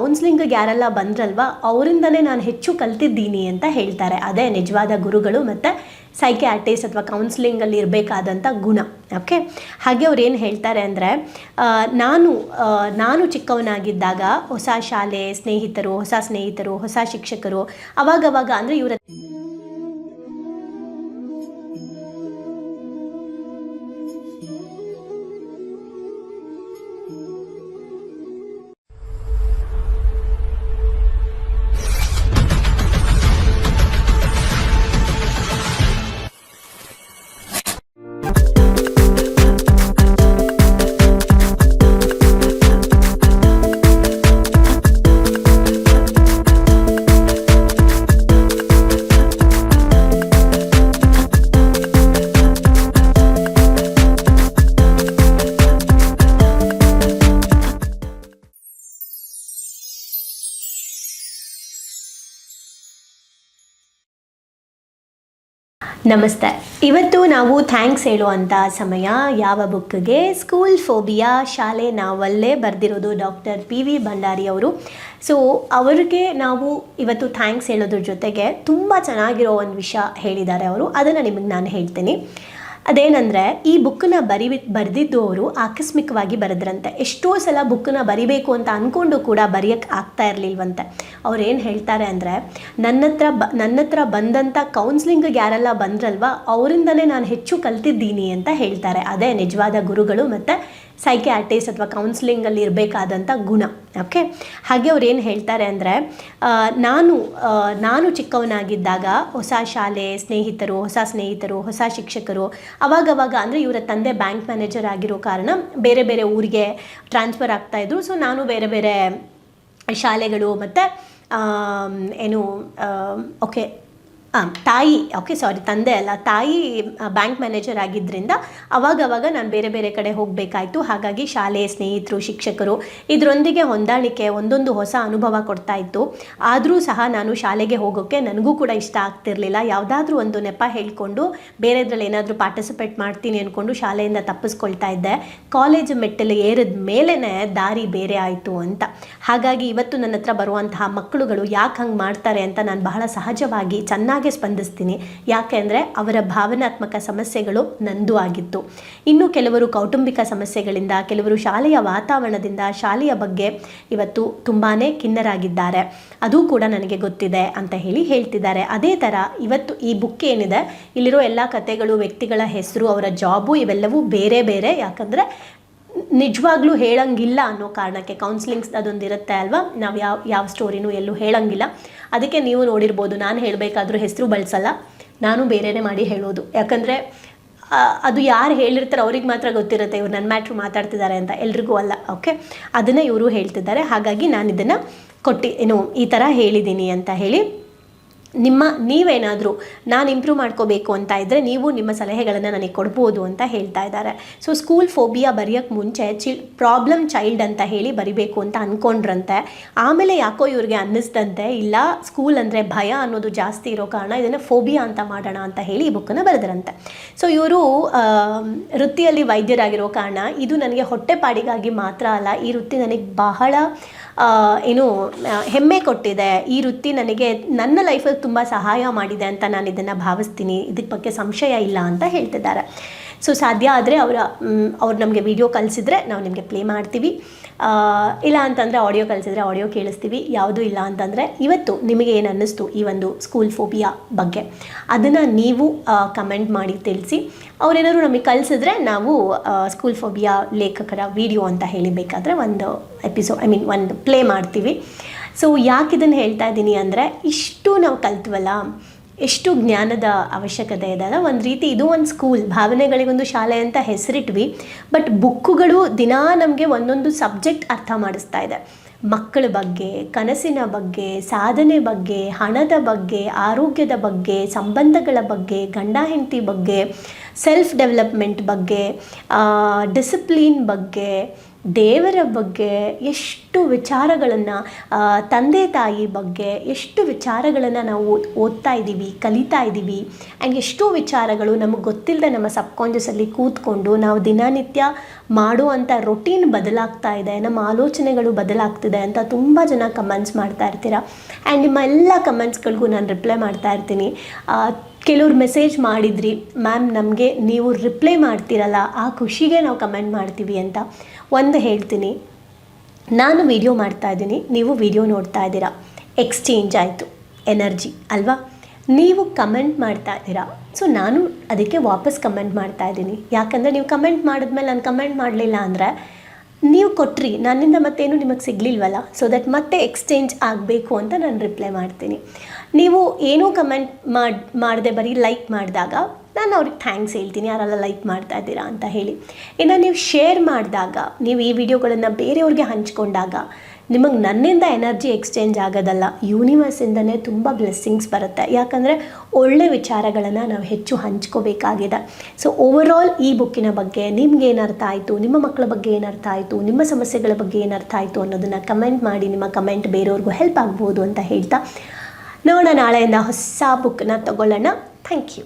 ಕೌನ್ಸ್ಲಿಂಗ್ಗೆ ಯಾರೆಲ್ಲ ಬಂದ್ರಲ್ವಾ ಅವರಿಂದನೇ ನಾನು ಹೆಚ್ಚು ಕಲ್ತಿದ್ದೀನಿ ಅಂತ ಹೇಳ್ತಾರೆ. ಅದೇ ನಿಜವಾದ ಗುರುಗಳು ಮತ್ತು ಸೈಕ್ಯಾಟಿಸ್ಟ್ ಅಥವಾ ಕೌನ್ಸ್ಲಿಂಗಲ್ಲಿ ಇರಬೇಕಾದಂಥ ಗುಣ ಓಕೆ ಹಾಗೆ ಅವ್ರು ಏನು ಹೇಳ್ತಾರೆ ಅಂದರೆ ನಾನು ನಾನು ಚಿಕ್ಕವನಾಗಿದ್ದಾಗ ಹೊಸ ಶಾಲೆ ಸ್ನೇಹಿತರು, ಹೊಸ ಸ್ನೇಹಿತರು, ಹೊಸ ಶಿಕ್ಷಕರು, ಅವಾಗವಾಗ ಅಂದರೆ ಇವರ ನಮಸ್ತೆ. ಇವತ್ತು ನಾವು ಥ್ಯಾಂಕ್ಸ್ ಹೇಳುವಂಥ ಸಮಯ ಯಾವ ಬುಕ್ಗೆ? ಸ್ಕೂಲ್ ಫೋಬಿಯಾ ಶಾಲೆ ನಾವಲ್ಲೇ ಬರೆದಿರೋದು ಡಾಕ್ಟರ್ ಪಿ ವಿ ಭಂಡಾರಿ ಅವರು. ಸೊ ಅವ್ರಿಗೆ ನಾವು ಇವತ್ತು ಥ್ಯಾಂಕ್ಸ್ ಹೇಳೋದ್ರ ಜೊತೆಗೆ ತುಂಬ ಚೆನ್ನಾಗಿರೋ ಒಂದು ವಿಷಯ ಹೇಳಿದ್ದಾರೆ ಅವರು. ಅದನ್ನು ನಿಮಗೆ ನಾನು ಹೇಳ್ತೀನಿ. ಅದೇನೆಂದರೆ, ಈ ಬುಕ್ಕನ್ನ ಬರಿ ಬರೆದಿದ್ದು ಅವರು ಆಕಸ್ಮಿಕವಾಗಿ ಬರೆದ್ರಂತೆ. ಎಷ್ಟೋ ಸಲ ಬುಕ್ಕನ್ನ ಬರಿಬೇಕು ಅಂತ ಅಂದ್ಕೊಂಡು ಕೂಡ ಬರೆಯೋಕ್ಕೆ ಆಗ್ತಾ ಇರಲಿಲ್ವಂತೆ. ಅವ್ರು ಏನು ಹೇಳ್ತಾರೆ ಅಂದರೆ ನನ್ನ ಹತ್ರ ಬ ನನ್ನ ಹತ್ರ ಬಂದಂಥ ಕೌನ್ಸ್ಲಿಂಗ್ಗೆ ಯಾರೆಲ್ಲ ಬಂದ್ರಲ್ವ ಅವರಿಂದಲೇ ನಾನು ಹೆಚ್ಚು ಕಲ್ತಿದ್ದೀನಿ ಅಂತ ಹೇಳ್ತಾರೆ. ಅದೇ ನಿಜವಾದ ಗುರುಗಳು ಮತ್ತು ಸೈಕ್ಯಾಟಿಸ್ಟ್ ಅಥವಾ ಕೌನ್ಸಿಲಿಂಗಲ್ಲಿ ಇರಬೇಕಾದಂಥ ಗುಣ ಓಕೆ ಹಾಗೆ ಅವ್ರು ಏನು ಹೇಳ್ತಾರೆ ಅಂದರೆ ನಾನು ನಾನು ಚಿಕ್ಕವನಾಗಿದ್ದಾಗ ಹೊಸ ಶಾಲೆ ಸ್ನೇಹಿತರು, ಹೊಸ ಸ್ನೇಹಿತರು, ಹೊಸ ಶಿಕ್ಷಕರು, ಅವಾಗವಾಗ ಅಂದರೆ ಇವರ ತಂದೆ ಬ್ಯಾಂಕ್ ಮ್ಯಾನೇಜರ್ ಆಗಿರೋ ಕಾರಣ ಬೇರೆ ಬೇರೆ ಊರಿಗೆ ಟ್ರಾನ್ಸ್ಫರ್ ಆಗ್ತಾಯಿದ್ರು ಸೊ ನಾನು ಬೇರೆ ಬೇರೆ ಶಾಲೆಗಳು ಮತ್ತು ಏನು ಓಕೆ ತಾಯಿ ಓಕೆ ಸಾರಿ ತಂದೆ ಅಲ್ಲ, ತಾಯಿ ಬ್ಯಾಂಕ್ ಮ್ಯಾನೇಜರ್ ಆಗಿದ್ದರಿಂದ ಅವಾಗವಾಗ ನಾನು ಬೇರೆ ಬೇರೆ ಕಡೆ ಹೋಗಬೇಕಾಯ್ತು. ಹಾಗಾಗಿ ಶಾಲೆ ಸ್ನೇಹಿತರು, ಶಿಕ್ಷಕರು ಇದರೊಂದಿಗೆ ಹೊಂದಾಣಿಕೆ, ಒಂದೊಂದು ಹೊಸ ಅನುಭವ ಕೊಡ್ತಾ ಇತ್ತು. ಆದರೂ ಸಹ ನಾನು ಶಾಲೆಗೆ ಹೋಗೋಕ್ಕೆ ನನಗೂ ಕೂಡ ಇಷ್ಟ ಆಗ್ತಿರಲಿಲ್ಲ. ಯಾವುದಾದ್ರೂ ಒಂದು ನೆಪ ಹೇಳಿಕೊಂಡು, ಬೇರೆದ್ರಲ್ಲಿ ಏನಾದರೂ ಪಾರ್ಟಿಸಿಪೇಟ್ ಮಾಡ್ತೀನಿ ಅಂದ್ಕೊಂಡು ಶಾಲೆಯಿಂದ ತಪ್ಪಿಸ್ಕೊಳ್ತಾ ಇದ್ದೆ. ಕಾಲೇಜ್ ಮೆಟ್ಟಲು ಏರಿದ ಮೇಲೇ ದಾರಿ ಬೇರೆ ಆಯಿತು ಅಂತ. ಹಾಗಾಗಿ ಇವತ್ತು ನನ್ನ ಹತ್ರ ಬರುವಂತಹ ಮಕ್ಕಳುಗಳು ಯಾಕೆ ಹಂಗೆ ಮಾಡ್ತಾರೆ ಅಂತ ನಾನು ಬಹಳ ಸಹಜವಾಗಿ, ಚೆನ್ನಾಗಿ ಸ್ಪಂದಿಸ್ತೀನಿ. ಯಾಕೆಂದರೆ ಅವರ ಭಾವನಾತ್ಮಕ ಸಮಸ್ಯೆಗಳು ನಂದು ಆಗಿತ್ತು. ಇನ್ನು ಕೆಲವರು ಕೌಟುಂಬಿಕ ಸಮಸ್ಯೆಗಳಿಂದ, ಕೆಲವರು ಶಾಲೆಯ ವಾತಾವರಣದಿಂದ, ಶಾಲೆಯ ಬಗ್ಗೆ ಇವತ್ತು ತುಂಬಾ ಖಿನ್ನರಾಗಿದ್ದಾರೆ. ಅದು ಕೂಡ ನನಗೆ ಗೊತ್ತಿದೆ ಅಂತ ಹೇಳಿ ಹೇಳ್ತಿದ್ದಾರೆ. ಅದೇ ಥರ ಇವತ್ತು ಈ ಬುಕ್ ಏನಿದೆ, ಇಲ್ಲಿರೋ ಎಲ್ಲ ಕಥೆಗಳು, ವ್ಯಕ್ತಿಗಳ ಹೆಸರು, ಅವರ ಜಾಬು ಇವೆಲ್ಲವೂ ಬೇರೆ ಬೇರೆ. ಯಾಕಂದರೆ ನಿಜವಾಗ್ಲೂ ಹೇಳಂಗಿಲ್ಲ ಅನ್ನೋ ಕಾರಣಕ್ಕೆ ಕೌನ್ಸಿಲಿಂಗ್ಸ್ ಅದೊಂದು ಇರುತ್ತೆ ಅಲ್ವಾ? ನಾವು ಯಾವ ಯಾವ ಸ್ಟೋರಿನೂ ಎಲ್ಲೂ ಹೇಳಂಗಿಲ್ಲ. ಅದಕ್ಕೆ ನೀವು ನೋಡಿರ್ಬೋದು, ನಾನು ಹೇಳಬೇಕಾದ್ರೂ ಹೆಸರು ಬಳಸಲ್ಲ. ನಾನು ಬೇರೆಯೇ ಮಾಡಿ ಹೇಳೋದು. ಯಾಕಂದರೆ ಅದು ಯಾರು ಹೇಳಿರ್ತಾರೆ ಅವ್ರಿಗೆ ಮಾತ್ರ ಗೊತ್ತಿರುತ್ತೆ. ಇವ್ರು ನನ್ನ ಮ್ಯಾಟ್ರು ಮಾತಾಡ್ತಿದ್ದಾರೆ ಅಂತ ಎಲ್ರಿಗೂ ಅಲ್ಲ ಓಕೆ ಅದನ್ನೇ ಇವರು ಹೇಳ್ತಿದ್ದಾರೆ. ಹಾಗಾಗಿ ನಾನು ಇದನ್ನು ಕೊಟ್ಟು, ಏನು, ಈ ಥರ ಹೇಳಿದ್ದೀನಿ ಅಂತ ಹೇಳಿ ನಿಮ್ಮ, ನೀವೇನಾದರೂ ನಾನು ಇಂಪ್ರೂವ್ ಮಾಡ್ಕೋಬೇಕು ಅಂತ ಇದ್ದರೆ ನೀವು ನಿಮ್ಮ ಸಲಹೆಗಳನ್ನು ನನಗೆ ಕೊಡ್ಬೋದು ಅಂತ ಹೇಳ್ತಾ ಇದ್ದಾರೆ. ಸೊ ಸ್ಕೂಲ್ ಫೋಬಿಯಾ ಬರೆಯೋಕ್ಕೆ ಮುಂಚೆ ಚಿ ಪ್ರಾಬ್ಲಮ್ ಚೈಲ್ಡ್ ಅಂತ ಹೇಳಿ ಬರಿಬೇಕು ಅಂತ ಅಂದ್ಕೊಂಡ್ರಂತೆ ಆಮೇಲೆ ಯಾಕೋ ಇವ್ರಿಗೆ ಅನ್ನಿಸ್ದಂತೆ, ಇಲ್ಲ ಸ್ಕೂಲ್ ಅಂದರೆ ಭಯ ಅನ್ನೋದು ಜಾಸ್ತಿ ಇರೋ ಕಾರಣ ಇದನ್ನು ಫೋಬಿಯಾ ಅಂತ ಮಾಡೋಣ ಅಂತ ಹೇಳಿ ಈ ಬುಕ್ಕನ್ನು ಬರೆದ್ರಂತೆ. ಸೊ ಇವರು ವೃತ್ತಿಯಲ್ಲಿ ವೈದ್ಯರಾಗಿರೋ ಕಾರಣ ಇದು ನನಗೆ ಹೊಟ್ಟೆಪಾಡಿಗಾಗಿ ಮಾತ್ರ ಅಲ್ಲ, ಈ ವೃತ್ತಿ ನನಗೆ ಬಹಳ ಏನು ಹೆಮ್ಮೆ ಕೊಟ್ಟಿದೆ. ಈ ವೃತ್ತಿ ನನಗೆ ನನ್ನ ಲೈಫಲ್ಲಿ ತುಂಬ ಸಹಾಯ ಮಾಡಿದೆ ಅಂತ ನಾನು ಇದನ್ನು ಭಾವಿಸ್ತೀನಿ. ಇದಕ್ಕೆ ಬಗ್ಗೆ ಸಂಶಯ ಇಲ್ಲ ಅಂತ ಹೇಳ್ತಿದ್ದಾರೆ. ಸೊ, ಸಾಧ್ಯ ಆದರೆ ಅವರ ಅವ್ರು ನಮಗೆ ವಿಡಿಯೋ ಕಲಿಸಿದ್ರೆ ನಾವು ನಿಮಗೆ ಪ್ಲೇ ಮಾಡ್ತೀವಿ. ಇಲ್ಲ ಅಂತಂದರೆ ಆಡಿಯೋ ಕಲಿಸಿದ್ರೆ ಆಡಿಯೋ ಕೇಳಿಸ್ತೀವಿ. ಯಾವುದೂ ಇಲ್ಲ ಅಂತಂದರೆ ಇವತ್ತು ನಿಮಗೆ ಏನು ಅನ್ನಿಸ್ತು ಈ ಒಂದು ಸ್ಕೂಲ್ ಫೋಬಿಯಾ ಬಗ್ಗೆ? ಅದನ್ನು ನೀವು ಕಮೆಂಟ್ ಮಾಡಿ ತಿಳಿಸಿ. ಅವರೇನಾದ್ರು ನಮಗೆ ಕಲಿಸಿದ್ರೆ ನಾವು ಸ್ಕೂಲ್ ಫೋಬಿಯಾ ಲೇಖಕರ ವಿಡಿಯೋ ಅಂತ ಹೇಳಿ ಬೇಕಾದರೆ ಒಂದು ಎಪಿಸೋಡ್ ಐ ಮೀನ್ ಒಂದು ಪ್ಲೇ ಮಾಡ್ತೀವಿ. ಸೊ ಯಾಕೆ ಇದನ್ನು ಹೇಳ್ತಾ ಇದ್ದೀನಿ ಅಂದರೆ, ಇಷ್ಟು ನಾವು ಕಲ್ತ್ವಲ್ಲ, ಎಷ್ಟು ಜ್ಞಾನದ ಅವಶ್ಯಕತೆ ಇದೆ ಅಲ್ಲ ಒಂದು ರೀತಿ ಇದು ಒಂದು ಸ್ಕೂಲ್ ಭಾವನೆಗಳಿಗೊಂದು ಶಾಲೆ ಅಂತ ಹೆಸರಿಟ್ವಿ ಬಟ್ ಬುಕ್ಕುಗಳು ದಿನಾ ನಮಗೆ ಒಂದೊಂದು ಸಬ್ಜೆಕ್ಟ್ ಅರ್ಥ ಮಾಡಿಸ್ತಾ ಇದೆ. ಮಕ್ಕಳ ಬಗ್ಗೆ, ಕನಸಿನ ಬಗ್ಗೆ, ಸಾಧನೆ ಬಗ್ಗೆ, ಹಣದ ಬಗ್ಗೆ, ಆರೋಗ್ಯದ ಬಗ್ಗೆ, ಸಂಬಂಧಗಳ ಬಗ್ಗೆ, ಗಂಡ, ಹೆಂಡತಿ ಬಗ್ಗೆ ಸೆಲ್ಫ್ ಡೆವಲಪ್ಮೆಂಟ್ ಬಗ್ಗೆ ಡಿಸಿಪ್ಲಿನ್ ಬಗ್ಗೆ ದೇವರ ಬಗ್ಗೆ ಎಷ್ಟು ವಿಚಾರಗಳನ್ನು ತಂದೆ ತಾಯಿ ಬಗ್ಗೆ ಎಷ್ಟು ವಿಚಾರಗಳನ್ನು ನಾವು ಓದ್ತಾ ಇದ್ದೀವಿ, ಕಲಿತಾ ಇದ್ದೀವಿ ಆ್ಯಂಡ್ ಎಷ್ಟೋ ವಿಚಾರಗಳು ನಮಗೆ ಗೊತ್ತಿಲ್ಲದೆ ನಮ್ಮ ಸಬ್ಕಾನ್ಷಿಯಸಲ್ಲಿ ಕೂತ್ಕೊಂಡು ನಾವು ದಿನನಿತ್ಯ ಮಾಡುವಂಥ ರೊಟೀನ್ ಬದಲಾಗ್ತಾ ಇದೆ, ನಮ್ಮ ಆಲೋಚನೆಗಳು ಬದಲಾಗ್ತಿದೆ ಅಂತ ತುಂಬ ಜನ ಕಮೆಂಟ್ಸ್ ಮಾಡ್ತಾ ಇರ್ತೀರ. ಆ್ಯಂಡ್ ನಿಮ್ಮ ಎಲ್ಲ ಕಮೆಂಟ್ಸ್ಗಳಿಗೂ ನಾನು ರಿಪ್ಲೈ ಮಾಡ್ತಾ ಇರ್ತೀನಿ. ಕೆಲವ್ರು ಮೆಸೇಜ್ ಮಾಡಿದ್ರಿ ಮ್ಯಾಮ್ ನಮಗೆ ನೀವು ರಿಪ್ಲೈ ಮಾಡ್ತೀರಲ್ಲ, ಆ ಖುಷಿಗೆ ನಾವು ಕಮೆಂಟ್ ಮಾಡ್ತೀವಿ ಅಂತ. ಒಂದು ಹೇಳ್ತೀನಿ. ನಾನು ವಿಡಿಯೋ ಮಾಡ್ತಾ ಇದ್ದೀನಿ, ನೀವು ವಿಡಿಯೋ ನೋಡ್ತಾ ಇದ್ದೀರಾ. ಎಕ್ಸ್ಚೇಂಜ್ ಆಯಿತು ಎನರ್ಜಿ ಅಲ್ವಾ? ನೀವು ಕಮೆಂಟ್ ಮಾಡ್ತಾ ಇದ್ದೀರಾ. ಸೊ ನಾನು ಅದಕ್ಕೆ ವಾಪಸ್ ಕಮೆಂಟ್ ಮಾಡ್ತಾ ಇದ್ದೀನಿ. ಯಾಕಂದರೆ ನೀವು ಕಮೆಂಟ್ ಮಾಡಿದ್ಮೇಲೆ ನಾನು ಕಮೆಂಟ್ ಮಾಡಲಿಲ್ಲ ಅಂದರೆ, ನೀವು ಕೊಟ್ರಿ, ನನ್ನಿಂದ ಮತ್ತೇನು ನಿಮಗೆ ಸಿಗಲಿಲ್ವಲ್ಲ? ಸೊ ದಟ್ ಮತ್ತೆ ಎಕ್ಸ್ಚೇಂಜ್ ಆಗಬೇಕು ಅಂತ ನಾನು ರಿಪ್ಲೈ ಮಾಡ್ತೀನಿ. ನೀವು ಏನೂ ಕಮೆಂಟ್ ಮಾಡಿ, ಮಾಡದೆ ಬರೀ ಲೈಕ್ ಮಾಡಿದಾಗ ನಾನು ಅವ್ರಿಗೆ ಥ್ಯಾಂಕ್ಸ್ ಹೇಳ್ತೀನಿ, ಯಾರೆಲ್ಲ ಲೈಕ್ ಮಾಡ್ತಾ ಇದ್ದೀರಾ ಅಂತ ಹೇಳಿ. ಇನ್ನು ನೀವು ಶೇರ್ ಮಾಡಿದಾಗ, ನೀವು ಈ ವಿಡಿಯೋಗಳನ್ನು ಬೇರೆಯವ್ರಿಗೆ ಹಂಚ್ಕೊಂಡಾಗ, ನಿಮಗೆ ನನ್ನಿಂದ ಎನರ್ಜಿ ಎಕ್ಸ್ಚೇಂಜ್ ಆಗೋದಲ್ಲ ಯೂನಿವರ್ಸಿಂದನೇ ತುಂಬ ಬ್ಲೆಸ್ಸಿಂಗ್ಸ್ ಬರುತ್ತೆ. ಯಾಕಂದರೆ ಒಳ್ಳೆ ವಿಚಾರಗಳನ್ನು ನಾವು ಹೆಚ್ಚು ಹಂಚ್ಕೋಬೇಕಾಗಿದೆ. ಸೊ ಓವರಾಲ್ ಈ ಬುಕ್ಕಿನ ಬಗ್ಗೆ ನಿಮ್ಗೆ ಏನರ್ಥ ಆಯಿತು, ನಿಮ್ಮ ಮಕ್ಕಳ ಬಗ್ಗೆ ಏನು ಅರ್ಥ ಆಯಿತು, ನಿಮ್ಮ ಸಮಸ್ಯೆಗಳ ಬಗ್ಗೆ ಏನು ಅರ್ಥ ಆಯಿತು ಅನ್ನೋದನ್ನು ಕಮೆಂಟ್ ಮಾಡಿ, ನಿಮ್ಮ ಕಮೆಂಟ್ ಬೇರೆಯವ್ರಿಗೂ ಹೆಲ್ಪ್ ಆಗ್ಬೋದು ಅಂತ ಹೇಳ್ತಾ, ನೋಡೋಣ, ನಾಳೆಯಿಂದ ಹೊಸ ಬುಕ್ಕನ್ನ ತಗೊಳ್ಳೋಣ. Thank you